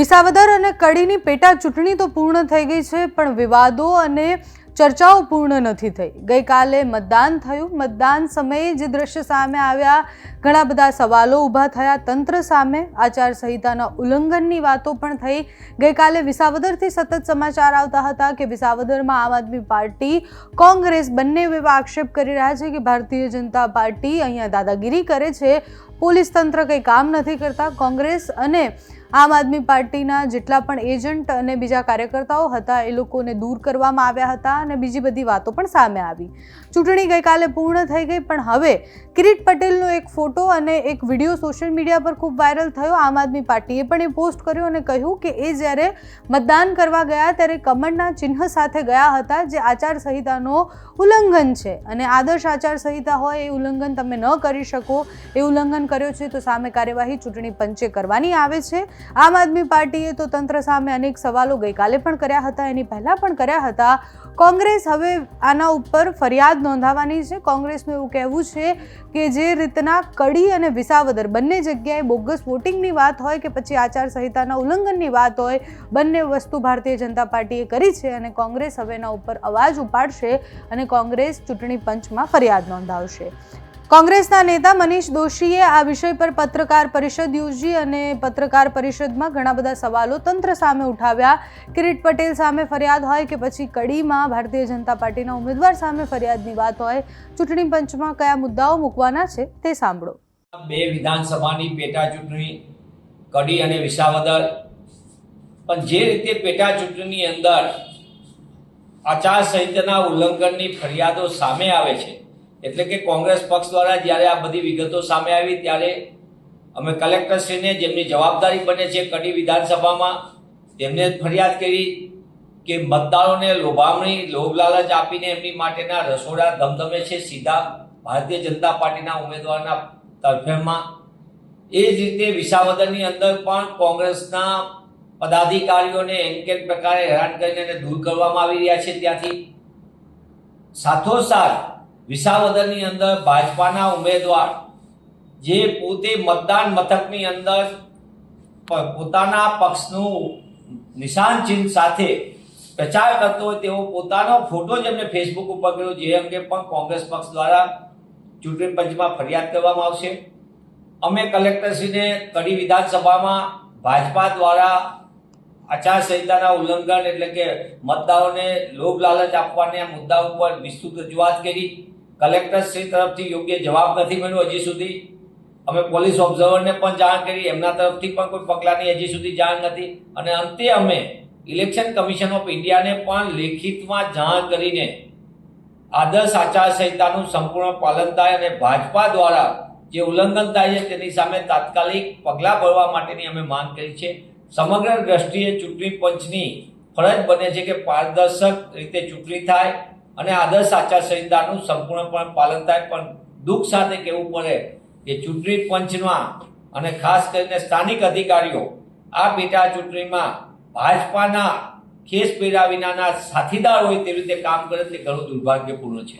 વિસાવદર અને કડીની પેટા ચૂંટણી તો પૂર્ણ થઈ ગઈ છે, પણ વિવાદો અને ચર્ચાઓ પૂર્ણ નથી થઈ. ગઈકાલે મતદાન થયું. મતદાન સમયે જે દ્રશ્ય સામે આવ્યા, ઘણા બધા સવાલો ઊભા થયા. તંત્ર સામે આચારસંહિતાના ઉલ્લંઘનની વાતો પણ થઈ. ગઈકાલે વિસાવદરથી સતત સમાચાર આવતા હતા કે વિસાવદરમાં આમ આદમી પાર્ટી, કોંગ્રેસ બંને એવા આક્ષેપ કરી રહ્યા છે કે ભારતીય જનતા પાર્ટી અહીંયા દાદાગીરી કરે છે. પોલીસ તંત્ર કંઈ કામ નથી કરતા. કોંગ્રેસ અને આમ આદમી પાર્ટીના જેટલા પણ એજન્ટ અને બીજા કાર્યકર્તાઓ હતા, એ લોકોને દૂર કરવામાં આવ્યા હતા અને બીજી બધી વાતો પણ સામે આવી. ચૂંટણી ગઈકાલે પૂર્ણ થઈ ગઈ, પણ હવે કિરીટ પટેલનો એક ફોટો અને એક વીડિયો સોશિયલ મીડિયા પર ખૂબ વાયરલ થયો. આમ આદમી પાર્ટીએ પણ એ પોસ્ટ કર્યો અને કહ્યું કે એ જ્યારે મતદાન કરવા ગયા ત્યારે કમળના ચિહ્ન સાથે ગયા હતા, જે આચારસંહિતાનો ઉલ્લંઘન છે. અને આદર્શ આચારસંહિતા હોય, એ ઉલ્લંઘન તમે ન કરી શકો, એ ઉલ્લંઘન કર્યો છે, તો સામે કાર્યવાહી ચૂંટણી પંચે કરવાની આવે છે. આમ આદમી પાર્ટીએ તો તંત્ર સામે અનેક સવાલો ગઈકાલે પણ કર્યા હતા. એની પહેલાં પણ કર્યા હતા. કોંગ્રેસ હવે આના ઉપર ફરિયાદ નોંધાવાની છે. કોંગ્રેસનું એવું કહેવું છે કે જે રીતના કડી અને વિસાવદર બંને જગ્યાએ બોગસ વોટિંગની વાત હોય કે પછી આચારસંહિતાના ઉલ્લંઘનની વાત હોય, બંને વસ્તુ ભારતીય જનતા પાર્ટીએ કરી છે અને કોંગ્રેસ હવે એના ઉપર અવાજ ઉપાડશે અને કોંગ્રેસ ચૂંટણી પંચમાં ફરિયાદ નોંધાવશે. કોંગ્રેસના નેતા મનીષ દોશીએ આ વિષય પર પત્રકાર પરિષદ યોજી અને પત્રકાર પરિષદમાં ઘણા બધા સવાલો તંત્ર સામે ઉઠાવ્યા. કિરીટ પટેલ સામે ફરિયાદ હોય કે પછી કડીમાં ભારતીય જનતા પાર્ટીના ઉમેદવાર સામે ફરિયાદની વાત હોય, ચૂંટણી પંચમાં કયા મુદ્દાઓ મૂકવાના છે તે સાંભળો. બે વિધાનસભાની પેટા ચૂંટણી કડી અને વિસાવદર. પણ જે રીતે પેટા ચૂંટણીની અંદર આચારસંહિતાના ઉલ્લંઘનની ફરિયાદો સામે આવે છે એટલે કે કોંગ્રેસ પક્ષ દ્વારા જ્યારે આ બધી વિગતો સામે આવી, ત્યારે અમે કલેક્ટરશ્રીને જેમની જવાબદારી બને છે કડી વિધાનસભામાં, તેમને ફરિયાદ કરી કે મતદારોને લોભામણી, લોભ લાલચ આપીને એમની માટેના રસોડા ધમધમે છે સીધા ભારતીય જનતા પાર્ટીના ઉમેદવારના તરફેણમાં. એ જ રીતે વિસાવદરની અંદર પણ કોંગ્રેસના પદાધિકારીઓને એમ કે પ્રકારે હેરાન કરીને દૂર કરવામાં આવી રહ્યા છે ત્યાંથી. સાથોસાથ વિસાવદરની અંદર ભાજપાના ઉમેદવાર જે પોતે મતદાન મથકની અંદર પોતાના પક્ષનું નિશાન ચિહ્ન સાથે પ્રચાર કરતો હોય તેવો પોતાનો ફોટો જ એમને ફેસબુક ઉપર કર્યો જે અંગે પણ કોંગ્રેસ પક્ષ દ્વારા ચૂંટણી પંચમાં ફરિયાદ કરવામાં આવશે. અમે કલેક્ટરશ્રીને કડી વિધાનસભામાં ભાજપા દ્વારા આચારસંહિતાના ઉલ્લંઘન એટલે કે મતદારોને લોભ લાલચ આપવાના મુદ્દા ઉપર વિસ્તૃત રજૂઆત કરી. કલેક્ટરશ્રી તરફથી યોગ્ય જવાબ નથી મળ્યો હજી સુધી. અમે પોલીસ ઓબ્ઝર્વરને પણ જાણ કરી, એમના તરફથી પણ કોઈ પગલાંની હજી સુધી જાણ નથી. અને અંતે અમે ઇલેક્શન કમિશન ઓફ ઇન્ડિયાને પણ લેખિતમાં જાણ કરીને આદર્શ આચારસંહિતાનું સંપૂર્ણ પાલન થાય અને ભાજપા દ્વારા જે ઉલ્લંઘન થાય છે તેની સામે તાત્કાલિક પગલાં ભરવા માટેની અમે માંગ કરી છે. સમગ્ર દ્રષ્ટિએ ચૂંટણી પંચની ફરજ બને છે કે પારદર્શક રીતે ચૂંટણી થાય અને આદર્શ આચારસંહિતાનું સંપૂર્ણપણે પાલન થાય. પણ દુઃખ સાથે કહેવું પડે કે ચૂંટણી પંચમાં અને ખાસ કરીને સ્થાનિક અધિકારીઓ આ પેટા ચૂંટણીમાં ભાજપાના ખેસ પહેર્યા વિનાના સાથીદાર હોય તેવી રીતે કામ કરે તે ઘણું દુર્ભાગ્યપૂર્ણ છે.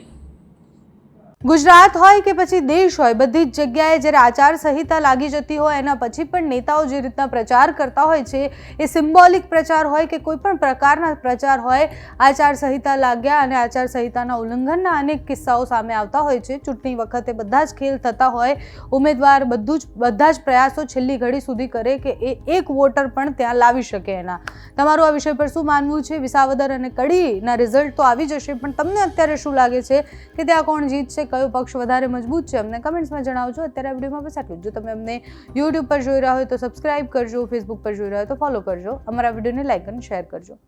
ગુજરાત હોય કે પછી દેશ હોય, બધી જ જગ્યાએ જ્યારે આચારસંહિતા લાગી જતી હોય, એના પછી પણ નેતાઓ જે રીતના પ્રચાર કરતા હોય છે, એ સિમ્બોલિક પ્રચાર હોય કે કોઈ પણ પ્રકારના પ્રચાર હોય, આચારસંહિતા લાગ્યા અને આચારસંહિતાના ઉલ્લંઘનના અનેક કિસ્સાઓ સામે આવતા હોય છે. ચૂંટણી વખતે બધા જ ખેલ થતા હોય, ઉમેદવાર બધું જ, બધા જ પ્રયાસો છેલ્લી ઘડી સુધી કરે કે એ એક વોટર પણ ત્યાં લાવી શકે એના. તમારું આ વિષય પર શું માનવું છે? વિસાવદર અને કડીના રિઝલ્ટ તો આવી જશે, પણ તમને અત્યારે શું લાગે છે કે ત્યાં કોણ જીતશે કયો પક્ષ વધારે મજબૂત છે અમને કમેન્ટ્સમાં જણાવજો. અત્યારે આ વિડીયોમાં બસ આટલું જો. તમે અમને યુટ્યુબ પર જોઈ રહ્યા હોય તો સબસ્ક્રાઇબ કરજો ફેસબુક પર જોઈ રહ્યા હોય તો ફોલો કરજો. અમારા વિડીયોને લાઇક અને શેર કરજો.